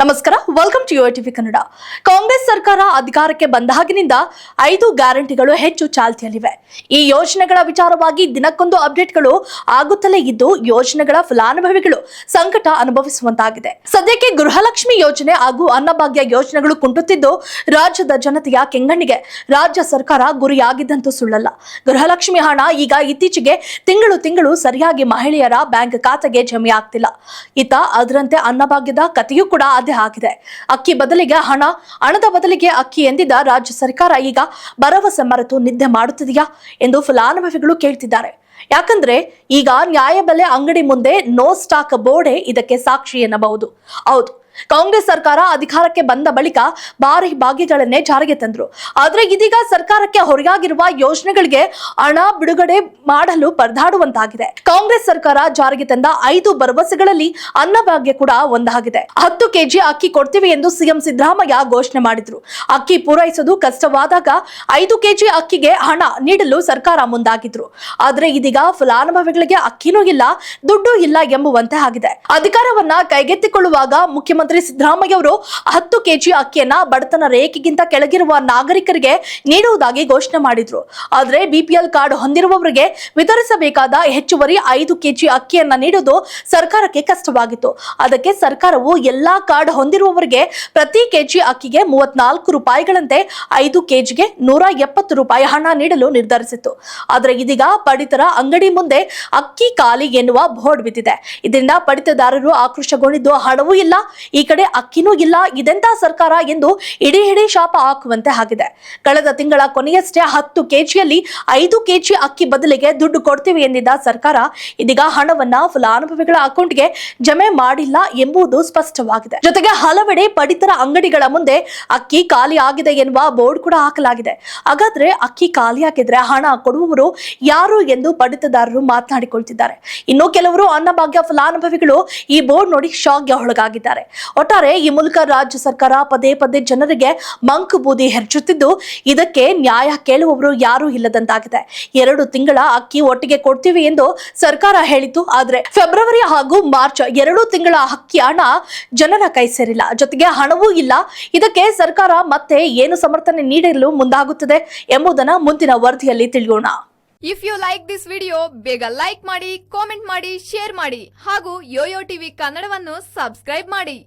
ನಮಸ್ಕಾರ welcome to TV Kannada. Congress ಸರ್ಕಾರ ಅಧಿಕಾರಕ್ಕೆ ಬಂದಾಗಿನಿಂದ ಐದು ಗ್ಯಾರಂಟಿಗಳು ಹೆಚ್ಚು ಚಾಲ್ತಿಯಲ್ಲಿವೆ. ಈ ಯೋಜನೆಗಳ ವಿಚಾರವಾಗಿ ದಿನಕ್ಕೊಂದು ಅಪ್ಡೇಟ್ಗಳು ಆಗುತ್ತಲೇ ಇದ್ದು, ಯೋಜನೆಗಳ ಫಲಾನುಭವಿಗಳು ಸಂಕಟ ಅನುಭವಿಸುವಂತಾಗಿದೆ. ಸದ್ಯಕ್ಕೆ ಗೃಹಲಕ್ಷ್ಮಿ ಯೋಜನೆ ಹಾಗೂ ಅನ್ನಭಾಗ್ಯ ಯೋಜನೆಗಳು ಕುಂಟುತ್ತಿದ್ದು, ರಾಜ್ಯದ ಜನತೆಯ ಕೆಂಗಣ್ಣಿಗೆ ರಾಜ್ಯ ಸರ್ಕಾರ ಗುರಿಯಾಗಿದ್ದಂತೂ ಸುಳ್ಳಲ್ಲ. ಗೃಹಲಕ್ಷ್ಮಿ ಹಣ ಈಗ ಇತ್ತೀಚೆಗೆ ತಿಂಗಳು ತಿಂಗಳು ಸರಿಯಾಗಿ ಮಹಿಳೆಯರ ಬ್ಯಾಂಕ್ ಖಾತೆಗೆ ಜಮೆಯಾಗ್ತಿಲ್ಲ. ಇತ್ತ ಅದರಂತೆ ಅನ್ನಭಾಗ್ಯದ ಕಥೆಯೂ ಕೂಡ ಅದೇ ಆಗಿದೆ ಅಕ್ಕಿ ಬದಲಿಗೆ ಹಣ, ಹಣದ ಬದಲಿಗೆ ಅಕ್ಕಿ ಎಂದಿದ್ದ ರಾಜ್ಯ ಸರ್ಕಾರ ಈಗ ಭರವಸೆ ಮರೆತು ನಿದ್ದೆ ಮಾಡುತ್ತಿದೆಯಾ ಎಂದು ಫಲಾನುಭವಿಗಳು ಕೇಳ್ತಿದ್ದಾರೆ. ಯಾಕಂದ್ರೆ ಈಗ ನ್ಯಾಯಬೆಲೆ ಅಂಗಡಿ ಮುಂದೆ ನೋ ಸ್ಟಾಕ್ ಬೋರ್ಡೆ ಇದಕ್ಕೆ ಸಾಕ್ಷಿ ಎನ್ನಬಹುದು. ಹೌದು ಕಾಂಗ್ರೆಸ್ ಸರ್ಕಾರ ಅಧಿಕಾರಕ್ಕೆ ಬಂದ ಬಳಿಕ ಭಾರಿ ಭಾಗ್ಯಗಳನ್ನೇ ಜಾರಿಗೆ ತಂದ್ರು. ಆದ್ರೆ ಇದೀಗ ಸರ್ಕಾರಕ್ಕೆ ಹೊರಗಾಗಿರುವ ಯೋಜನೆಗಳಿಗೆ ಹಣ ಬಿಡುಗಡೆ ಮಾಡಲು ಪರದಾಡುವಂತಾಗಿದೆ. ಕಾಂಗ್ರೆಸ್ ಸರ್ಕಾರ ಜಾರಿಗೆ ತಂದ ಐದು ಭರವಸೆಗಳಲ್ಲಿ ಅನ್ನಭಾಗ್ಯ ಕೂಡ ಒಂದಾಗಿದೆ. ಹತ್ತು ಕೆಜಿ ಅಕ್ಕಿ ಕೊಡ್ತೀವಿ ಎಂದು ಸಿಎಂ ಸಿದ್ದರಾಮಯ್ಯ ಘೋಷಣೆ ಮಾಡಿದ್ರು. ಅಕ್ಕಿ ಪೂರೈಸೋದು ಕಷ್ಟವಾದಾಗ ಐದು ಕೆಜಿ ಅಕ್ಕಿಗೆ ಹಣ ನೀಡಲು ಸರ್ಕಾರ ಮುಂದಾಗಿದ್ರು. ಆದ್ರೆ ಇದೀಗ ಫಲಾನುಭವಿಗಳಿಗೆ ಅಕ್ಕಿನೂ ಇಲ್ಲ, ದುಡ್ಡು ಇಲ್ಲ ಎಂಬುವಂತೆ ಆಗಿದೆ. ಅಧಿಕಾರವನ್ನ ಕೈಗೆತ್ತಿಕೊಳ್ಳುವಾಗ ಮುಖ್ಯಮಂತ್ರಿ ಸಿದ್ದರಾಮಯ್ಯ ಅವರು ಹತ್ತು ಕೆಜಿ ಅಕ್ಕಿಯನ್ನ ಬಡತನ ರೇಖೆಗಿಂತ ಕೆಳಗಿರುವ ನಾಗರಿಕರಿಗೆ ನೀಡುವುದಾಗಿ ಘೋಷಣೆ ಮಾಡಿದ್ರು. ಆದರೆ ಬಿಪಿಎಲ್ ಕಾರ್ಡ್ ಹೊಂದಿರುವವರಿಗೆ ವಿತರಿಸಬೇಕಾದ ಹೆಚ್ಚುವರಿ ಐದು ಕೆಜಿ ಅಕ್ಕಿಯನ್ನ ನೀಡುವುದು ಸರ್ಕಾರಕ್ಕೆ ಕಷ್ಟವಾಗಿತ್ತು. ಅದಕ್ಕೆ ಸರ್ಕಾರವು ಎಲ್ಲಾ ಕಾರ್ಡ್ ಹೊಂದಿರುವವರಿಗೆ ಪ್ರತಿ ಕೆಜಿ ಅಕ್ಕಿಗೆ ಮೂವತ್ನಾಲ್ಕು ರೂಪಾಯಿಗಳಂತೆ ಐದು ಕೆಜಿಗೆ ನೂರ ಎಪ್ಪತ್ತು ರೂಪಾಯಿ ಹಣ ನೀಡಲು ನಿರ್ಧರಿಸಿತ್ತು. ಆದರೆ ಇದೀಗ ಪಡಿತರ ಅಂಗಡಿ ಮುಂದೆ ಅಕ್ಕಿ ಖಾಲಿ ಎನ್ನುವ ಬೋರ್ಡ್ ಬಿದ್ದಿದೆ. ಇದರಿಂದ ಪಡಿತದಾರರು ಆಕ್ರೋಶಗೊಂಡಿದ್ದು ಹಣವೂ ಇಲ್ಲ ಈ ಕಡೆ ಅಕ್ಕಿನೂ ಇಲ್ಲ, ಇದೆಂತ ಸರ್ಕಾರ ಎಂದು ಇಡೀ ಇಡೀ ಶಾಪ ಹಾಕುವಂತೆ ಆಗಿದೆ. ಕಳೆದ ತಿಂಗಳ ಕೊನೆಯಷ್ಟೇ ಹತ್ತು ಕೆಜಿಯಲ್ಲಿ ಐದು ಕೆಜಿ ಅಕ್ಕಿ ಬದಲಿಗೆ ದುಡ್ಡು ಕೊಡ್ತೀವಿ ಎಂದಿದ್ದ ಸರ್ಕಾರ, ಇದೀಗ ಹಣವನ್ನ ಫಲಾನುಭವಿಗಳ ಅಕೌಂಟ್ಗೆ ಜಮೆ ಮಾಡಿಲ್ಲ ಎಂಬುದು ಸ್ಪಷ್ಟವಾಗಿದೆ. ಜೊತೆಗೆ ಹಲವೆಡೆ ಪಡಿತರ ಅಂಗಡಿಗಳ ಮುಂದೆ ಅಕ್ಕಿ ಖಾಲಿ ಆಗಿದೆ ಎನ್ನುವ ಬೋರ್ಡ್ ಕೂಡ ಹಾಕಲಾಗಿದೆ. ಹಾಗಾದ್ರೆ ಅಕ್ಕಿ ಖಾಲಿಯಾಗಿದ್ರೆ ಹಣ ಕೊಡುವವರು ಯಾರು ಎಂದು ಪಡಿತದಾರರು ಮಾತನಾಡಿಕೊಳ್ತಿದ್ದಾರೆ. ಇನ್ನು ಕೆಲವರು ಅನ್ನಭಾಗ್ಯ ಫಲಾನುಭವಿಗಳು ಈ ಬೋರ್ಡ್ ನೋಡಿ ಶಾಕ್ಗೆ ಒಳಗಾಗಿದ್ದಾರೆ. ಒಟ್ಟಾರೆ ಈ ಮೂಲಕ ರಾಜ್ಯ ಸರ್ಕಾರ ಪದೇ ಪದೇ ಜನರಿಗೆ ಮಂಕು ಬೂದಿ ಹೆಚ್ಚುತ್ತಿದ್ದು ಇದಕ್ಕೆ ನ್ಯಾಯ ಕೇಳುವವರು ಯಾರೂ ಇಲ್ಲದಂತಾಗಿದೆ. ಎರಡು ತಿಂಗಳ ಅಕ್ಕಿ ಒಟ್ಟಿಗೆ ಕೊಡ್ತೀವಿ ಎಂದು ಸರ್ಕಾರ ಹೇಳಿತು ಆದರೆ ಫೆಬ್ರವರಿ ಹಾಗೂ ಮಾರ್ಚ್ ಎರಡು ತಿಂಗಳ ಅಕ್ಕಿ ಹಣ ಜನರ ಕೈ ಸೇರಿಲ್ಲ. ಜೊತೆಗೆ ಹಣವೂ ಇಲ್ಲ. ಇದಕ್ಕೆ ಸರ್ಕಾರ ಮತ್ತೆ ಏನು ಸಮರ್ಥನೆ ನೀಡಲು ಮುಂದಾಗುತ್ತದೆ ಎಂಬುದನ್ನ ಮುಂದಿನ ವರದಿಯಲ್ಲಿ ತಿಳಿಯೋಣ. If you like this video ಬೇಗ ಲೈಕ್ ಮಾಡಿ ಕಾಮೆಂಟ್ ಮಾಡಿ ಶೇರ್ ಮಾಡಿ ಹಾಗೂ ಯೋಯೋ ಟಿವಿ ಕನ್ನಡವನ್ನು ಸಬ್ಸ್ಕ್ರೈಬ್ ಮಾಡಿ.